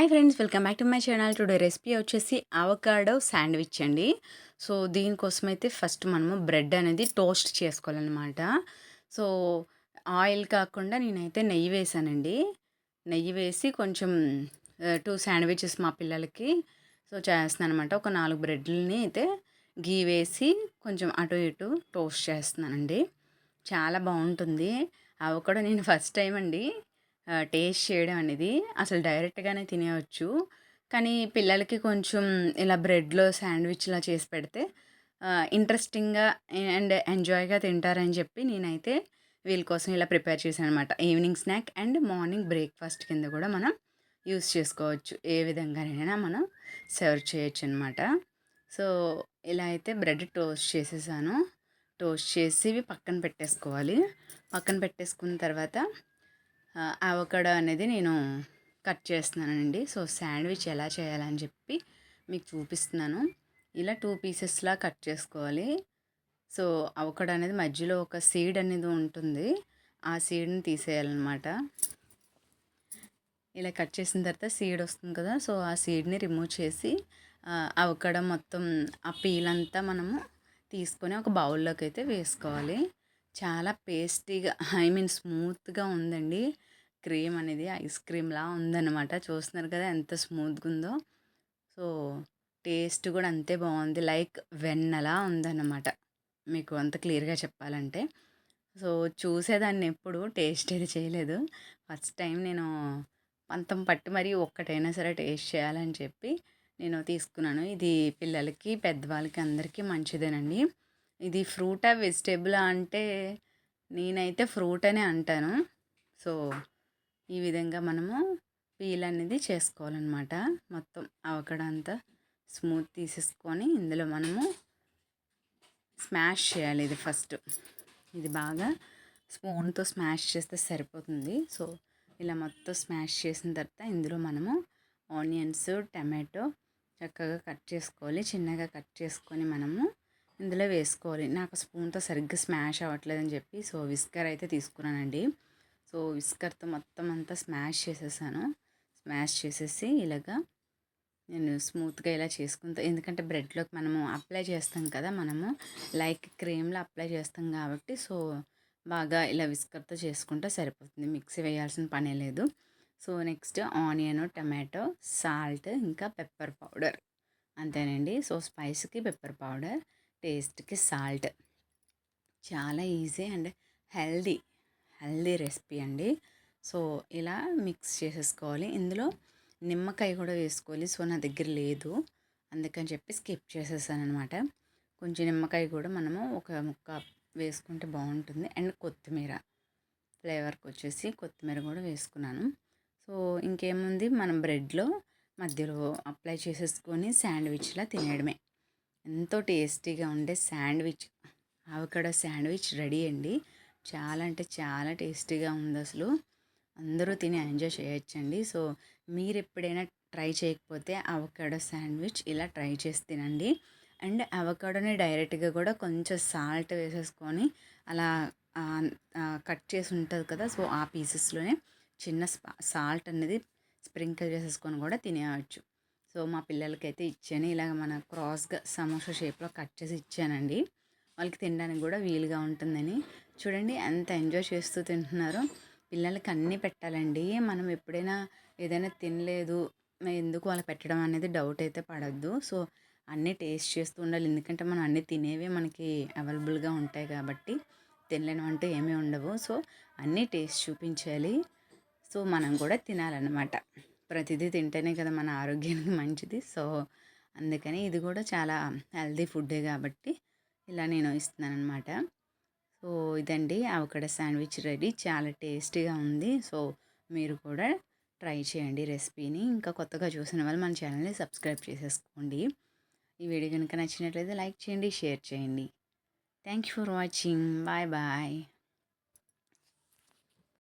Hi friends welcome back to my channel. Today recipe వచ్చేసి avocado sandwich అండి. So దీనికోసం అయితే ఫస్ట్ మనము బ్రెడ్ అనేది టోస్ట్ చేసుకోవాలన్నమాట. సో ఆయిల్ కాకుండా నేనైతే నెయ్యి వేసానండి. నెయ్యి వేసి కొంచెం టూ శాండ్విచెస్ మా పిల్లలకి సో చేస్తున్నాను అనమాట ఒక నాలుగు బ్రెడ్లని అయితే గీ వేసి కొంచెం అటు ఇటు టోస్ట్ చేస్తున్నానండి. చాలా బాగుంటుంది. అవకాడో నేను ఫస్ట్ టైం అండి. టేస్ట్ చేయడం అనేది అసలు డైరెక్ట్గానే తినేయచ్చు. కానీ పిల్లలకి కొంచెం ఇలా బ్రెడ్లో శాండ్విచ్లా చేసి పెడితే ఇంట్రెస్టింగ్గా అండ్ ఎంజాయ్గా తింటారని చెప్పి నేనైతే వీళ్ళ కోసం ఇలా ప్రిపేర్ చేశాను అనమాట evening snack and morning breakfast కింద కూడా మనం యూస్ చేసుకోవచ్చు. ఏ విధంగానైనా మనం సర్వ్ చేయొచ్చు అనమాట సో ఇలా అయితే బ్రెడ్ టోస్ట్ చేసేసాను. టోస్ట్ చేసి పక్కన పెట్టేసుకోవాలి. పక్కన పెట్టేసుకున్న తర్వాత అవకాడో అనేది నేను కట్ చేస్తున్నానండి. సో శాండ్విచ్ ఎలా చేయాలని చెప్పి మీకు చూపిస్తున్నాను. ఇలా టూ పీసెస్లా కట్ చేసుకోవాలి. సో అవకాడో అనేది మధ్యలో ఒక సీడ్ అనేది ఉంటుంది. ఆ సీడ్ని తీసేయాలన్నమాట. ఇలా కట్ చేసిన తర్వాత సీడ్ వస్తుంది కదా సో ఆ సీడ్ని రిమూవ్ చేసి అవకాడో మొత్తం ఆ పీల్ అంతా మనము తీసుకొని ఒక బౌల్లోకి అయితే వేసుకోవాలి. చాలా పేస్టీగా ఐ మీన్ స్మూత్గా ఉందండి. క్రీమ్ అనేది ఐస్ క్రీమ్లా ఉందన్నమాట. చూస్తున్నారు కదా ఎంత స్మూత్గా ఉందో సో టేస్ట్ కూడా అంతే బాగుంది లైక్ వెన్నలా ఉందన్నమాట. మీకు అంత క్లియర్గా చెప్పాలంటే. సో చూసేదాన్ని ఎప్పుడు టేస్ట్ అయితే చేయలేదు. ఫస్ట్ టైం నేను పంతం పట్టి మరీ ఒక్కటైనా సరే టేస్ట్ చేయాలని చెప్పి నేను తీసుకున్నాను. ఇది పిల్లలకి పెద్దవాళ్ళకి అందరికీ మంచిదేనండి. ఇది ఫ్రూటా వెజిటేబులా అంటే నేనైతే ఫ్రూట్ అనే అంటాను. సో ఈ విధంగా మనము పీల్ అనేది చేసుకోవాలన్నమాట. మొత్తం అవకడ అంతా స్మూత్ తీసేసుకొని ఇందులో మనము స్మాష్ చేయాలి ఇది ఫస్ట్. ఇది బాగా స్పూన్తో స్మాష్ చేస్తే సరిపోతుంది. సో ఇలా మొత్తం స్మాష్ చేసిన తర్వాత ఇందులో మనము ఆనియన్స్ టమాటో చక్కగా కట్ చేసుకోవాలి. చిన్నగా కట్ చేసుకొని మనము ఇందులో వేసుకోవాలి. నాకు స్పూన్తో సరిగ్గా స్మాష్ అవ్వట్లేదని చెప్పి సో విస్కర్ అయితే తీసుకున్నానండి. సో విస్కర్తో మొత్తం అంతా స్మాష్ చేసేసాను. స్మాష్ చేసేసి ఇలాగా నేను స్మూత్గా ఇలా చేసుకుంటా. ఎందుకంటే బ్రెడ్లోకి మనము అప్లై చేస్తాం కదా మనము లైక్ క్రీమ్లో అప్లై చేస్తాం కాబట్టి సో బాగా ఇలా విస్కర్తో చేసుకుంటే సరిపోతుంది. మిక్సీ వేయాల్సిన పనే లేదు. So next onion tomato salt ఇంకా పెప్పర్ పౌడర్. అంతేనండి. సో స్పైస్కి పెప్పర్ పౌడర్. టేస్ట్కి సాల్ట్. చాలా easy and healthy healthy recipe అండి. సో ఇలా మిక్స్ చేసేసుకోవాలి. ఇందులో నిమ్మకాయ కూడా వేసుకోవాలి. సో నా దగ్గర లేదు. అందుకని చెప్పి స్కిప్ చేసేసాను అనమాట కొంచెం నిమ్మకాయ కూడా మనము ఒక ముక్క వేసుకుంటే బాగుంటుంది. అండ్ కొత్తిమీర ఫ్లేవర్కి వచ్చేసి కొత్తిమీర కూడా వేసుకున్నాను. సో ఇంకేముంది? మనం బ్రెడ్లో మధ్యలో అప్లై చేసేసుకొని శాండ్విచ్లా తినేయడమే. ఎంతో టేస్టీగా ఉండే శాండ్విచ్ అవకాడో శాండ్విచ్ రెడీ అండి. చాలా అంటే చాలా టేస్టీగా ఉంది అసలు. అందరూ తిని ఎంజాయ్ చేయొచ్చండి. సో మీరు ఎప్పుడైనా ట్రై చేయకపోతే అవకాడో శాండ్విచ్ ఇలా ట్రై చేసి తినండి. అండ్ అవకాడోని డైరెక్ట్గా కూడా కొంచెం సాల్ట్ వేసేసుకొని అలా కట్ చేసి ఉంటుంది కదా సో ఆ పీసెస్లోనే చిన్న సాల్ట్ అనేది స్ప్రింకిల్ చేసేసుకొని కూడా తినేయచ్చు. సో మా పిల్లలకైతే ఇచ్చాను. ఇలాగ మన క్రాస్గా సమోసా షేప్లో కట్ చేసి ఇచ్చానండి. వాళ్ళకి తినడానికి కూడా వీలుగా ఉంటుందని. చూడండి ఎంత ఎంజాయ్ చేస్తూ తింటున్నారో. పిల్లలకి అన్నీ పెట్టాలండి. మనం ఎప్పుడైనా ఏదైనా తినలేదు ఎందుకు వాళ్ళకి పెట్టడం అనేది డౌట్ అయితే పడద్దు. సో అన్నీ టేస్ట్ చేస్తూ ఉండాలి. ఎందుకంటే మనం అన్నీ తినేవి మనకి అవైలబుల్గా ఉంటాయి కాబట్టి తినలేని అంటూ ఏమీ ఉండవు. సో అన్నీ టేస్ట్ చూపించాలి. సో మనం కూడా తినాలన్నమాట. ప్రతిదీ తింటేనే కదా మన ఆరోగ్యానికి మంచిది. సో అందుకని ఇది కూడా చాలా హెల్దీ ఫుడ్డే కాబట్టి ఇలా నేను ఇస్తున్నాను అనమాట సో ఇదండి అవకడ శాండ్విచ్ రెడీ. చాలా టేస్టీగా ఉంది. సో మీరు కూడా ట్రై చేయండి రెసిపీని. ఇంకా కొత్తగా చూసిన వాళ్ళు మన ఛానల్ని సబ్స్క్రైబ్ చేసేసుకోండి. ఈ వీడియో కనుక నచ్చినట్లయితే లైక్ చేయండి షేర్ చేయండి. Thank you for watching. Bye bye.